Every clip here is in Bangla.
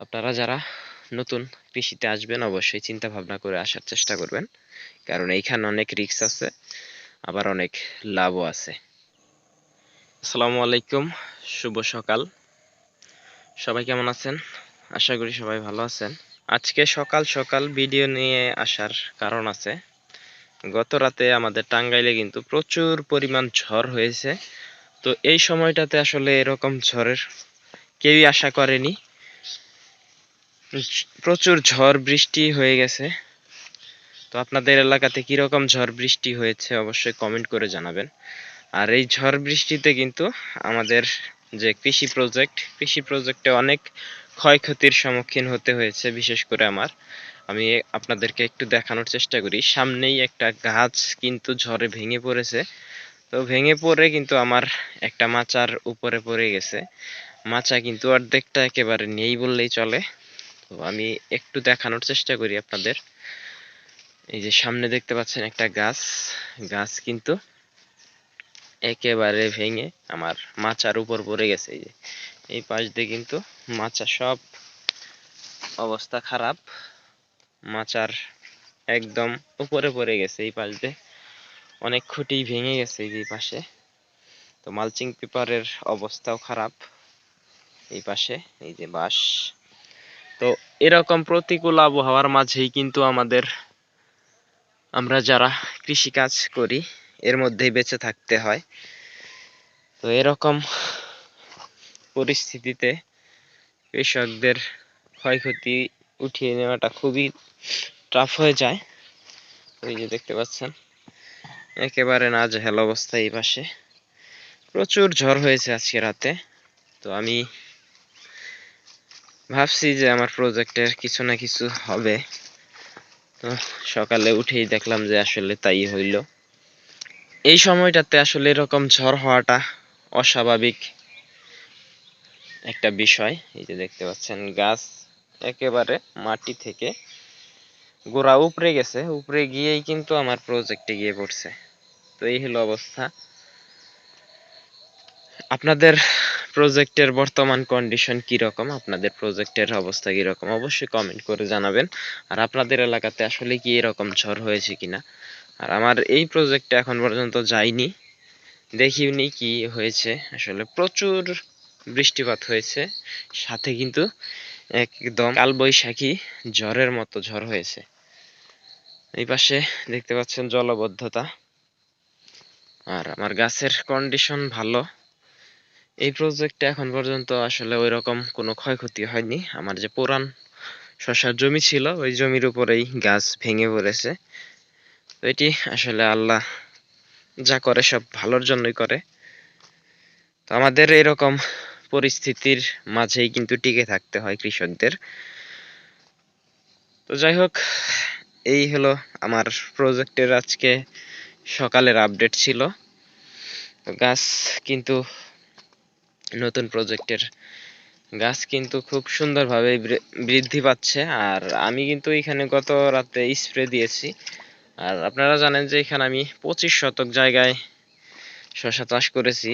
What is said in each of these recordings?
আপনারা যারা নতুন কৃষিতে আসবেন, অবশ্যই চিন্তা ভাবনা করে আসার চেষ্টা করবেন। কারণ এইখানে অনেক রিস্ক আছে, আবার অনেক লাভও আছে। আসসালামু আলাইকুম, শুভ সকাল। সবাই কেমন আছেন? আশা করি সবাই ভালো আছেন। আজকে সকাল সকাল ভিডিও নিয়ে আসার কারণ আছে। গত রাতে আমাদের টাঙ্গাইলে কিন্তু প্রচুর পরিমাণ ঝড় হয়েছে। তো এই সময়টাতে আসলে এরকম ঝড়ের কেউই আশা করেনি। প্রচুর ঝড় বৃষ্টি হয়ে গেছে। তো আপনাদের এলাকাতে কীরকম ঝড় বৃষ্টি হয়েছে অবশ্যই কমেন্ট করে জানাবেন। আর এই ঝড় বৃষ্টিতে কিন্তু আমাদের যে কৃষি প্রজেক্ট কৃষি প্রজেক্টে অনেক ক্ষয়ক্ষতির সম্মুখীন হতে হয়েছে, বিশেষ করে আমার। আমি আপনাদেরকে একটু দেখানোর চেষ্টা করি। সামনেই একটা গাছ কিন্তু ঝড়ে ভেঙে পড়েছে। তো ভেঙে পড়ে কিন্তু আমার একটা মাচার উপরে পড়ে গেছে। মাচা কিন্তু অর্ধেকটা একেবারে নেই বললেই চলে। তো আমি একটু দেখানোর চেষ্টা করি আপনাদের। এই যে সামনে দেখতে পাচ্ছেন একটা গাছ। গাছ কিন্তু একেবারে ভেঙে আমার মাচার উপর পড়ে গেছে। এই যে, এই পাশ দিয়ে কিন্তু মাচা সব অবস্থা খারাপ। মাচার একদম উপরে পড়ে গেছে, এই পাশ দিয়ে অনেক খুঁটি ভেঙে গেছে এই পাশে। তো মালচিং পেপারের অবস্থাও খারাপ এই পাশে। এই যে বাঁশ তো এরকম প্রতিকূল আবহাওয়ার মাঝেই কিন্তু আমাদের, আমরা যারা কৃষিকাজ করি, এর মধ্যেই বেঁচে থাকতে হয়। তো এরকম পরিস্থিতিতে কৃষকদের ক্ষয়ক্ষতি উঠিয়ে নেওয়াটা খুবই টাফ হয়ে যায়। ওই যে দেখতে পাচ্ছেন, একেবারে না নাজেহাল অবস্থা এই পাশে। প্রচুর ঝড় হয়েছে আজকে রাতে। তো আমি ভাবছি যে আমার প্রজেক্টের কিছু না কিছু হবে। তো সকালে উঠেই দেখলাম যে আসলে তাই হইল। এই সময়টাতে আসলে এরকম ঝড় হওয়াটা অস্বাভাবিক একটা বিষয়। এই যে দেখতে পাচ্ছেন, গাছ একেবারে মাটি থেকে গোড়া উপরে গেছে। উপরে গিয়েই কিন্তু আমার প্রজেক্টে গিয়ে পড়ছে। তো এই হলো অবস্থা। আপনাদের প্রজেক্টের বর্তমান কন্ডিশন কি রকম আপনাদের প্রজেক্টের অবস্থা কি রকম অবশ্যই কমেন্ট করে জানাবেন। আর আপনাদের এলাকাতে আসলে কি এরকম ঝড় হয়েছে কিনা? আর আমার এই প্রজেক্টে এখন পর্যন্ত যাইনি। দেখিনি কি হয়েছে। আসলে প্রচুর বৃষ্টিপাত হয়েছে। সাথে কিন্তু একদম কালবৈশাখী ঝড়ের মতো ঝড় হয়েছে। এই পাশে দেখতে পাচ্ছেন জলবদ্ধতা। আর আমার গাছের কন্ডিশন ভালো। এই প্রজেক্টে এখন পর্যন্ত আসলে ওই রকম কোনো ক্ষয়ক্ষতি হয়নি। আমার যে পুরান শশার জমি ছিল, ওই জমির উপরেই গাছ ভেঙে পড়েছে। তো এটি আসলে আল্লাহ যা করে সব ভালোর জন্যই করে। তো আমাদের এরকম পরিস্থিতির মাঝেই কিন্তু টিকে থাকতে হয় কৃষকদের। তো যাই হোক, এই হলো আমার প্রজেক্টের আজকে সকালের আপডেট ছিল। গাছ কিন্তু নতুন প্রজেক্টের গাছ কিন্তু খুব সুন্দরভাবে বৃদ্ধি পাচ্ছে। আর আমি কিন্তু এখানে গত রাতে স্প্রে দিয়েছি। আর আপনারা জানেন যে এখানে আমি পঁচিশ শতক জায়গায় শশা চাষ করেছি।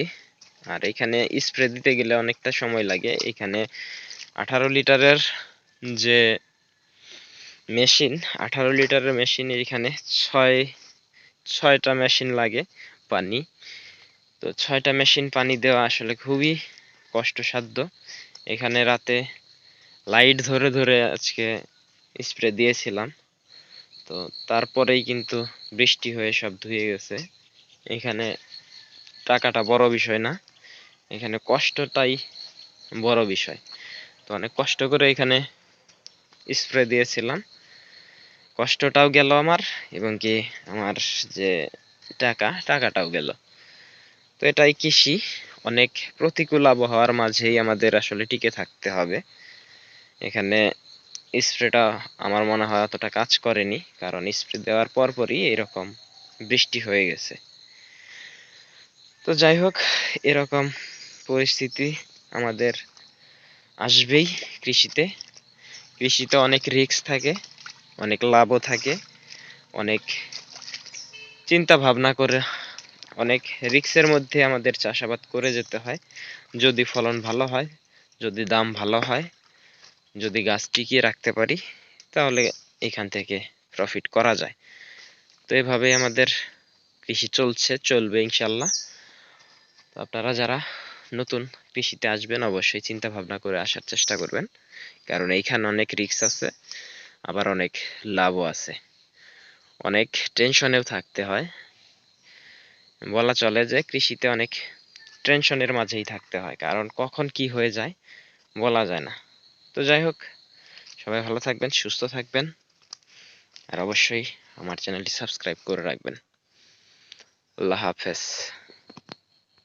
আর এখানে স্প্রে দিতে গেলে অনেকটা সময় লাগে। এখানে আঠারো লিটারের যে মেশিন আঠারো লিটারের মেশিন এখানে ছয়, ছয়টা মেশিন লাগে পানি। তো ছয়টা মেশিন পানি দেওয়া আসলে খুবই কষ্টসাধ্য। এখানে রাতে লাইট ধরে ধরে আজকে স্প্রে দিয়েছিলাম। তো তারপরেই কিন্তু বৃষ্টি হয়ে সব ধুয়ে গেছে। এখানে টাকাটা বড় বিষয় না, এখানে কষ্টটাই বড় বিষয়। তো অনেক কষ্ট করে এখানে স্প্রে দিয়েছিলাম। কষ্টটাও গেল আমার এবং কি আমার যে টাকা, টাকাটাও গেল। তো এটাই কৃষি। অনেক প্রতিকূল আবহাওয়ার মাঝেই আমাদের আসলে টিকে থাকতে হবে। এখানে স্প্রেটা আমার মনে হয় অতটা কাজ করেনি, কারণ স্প্রে দেওয়ার পরপরই এরকম বৃষ্টি হয়ে গেছে। তো যাই হোক, এরকম পরিস্থিতি আমাদের আসবেই কৃষিতে। কৃষিতে অনেক রিস্ক থাকে, অনেক লাভও থাকে, অনেক চিন্তা ভাবনা করে অনেক রিক্সের মধ্যে আমাদের চাষাবাদ করে যেতে হয়। যদি ফলন ভালো হয়, যদি দাম ভালো হয়, যদি গাছ টিকিয়ে রাখতে পারি, তাহলে এখান থেকে প্রফিট করা যায়। তো এভাবেই আমাদের কৃষি চলছে, চলবে ইনশাল্লাহ তো আপনারা যারা নতুন কৃষিতে আসবেন, অবশ্যই চিন্তা ভাবনা করে আসার চেষ্টা করবেন। কারণ এইখানে অনেক রিস্ক আছে, আবার অনেক লাভও আছে। অনেক টেনশনেও থাকতে হয়। বলা চলে যে কৃষিতে অনেক টেনশনের মাঝেই থাকতে হয়, কারণ কখন কি হয়ে যায় বলা যায় না। তো যাই হোক, সবাই ভালো থাকবেন, সুস্থ থাকবেন, আর অবশ্যই আমার চ্যানেলটি সাবস্ক্রাইব করে রাখবেন। আল্লাহ হাফেজ।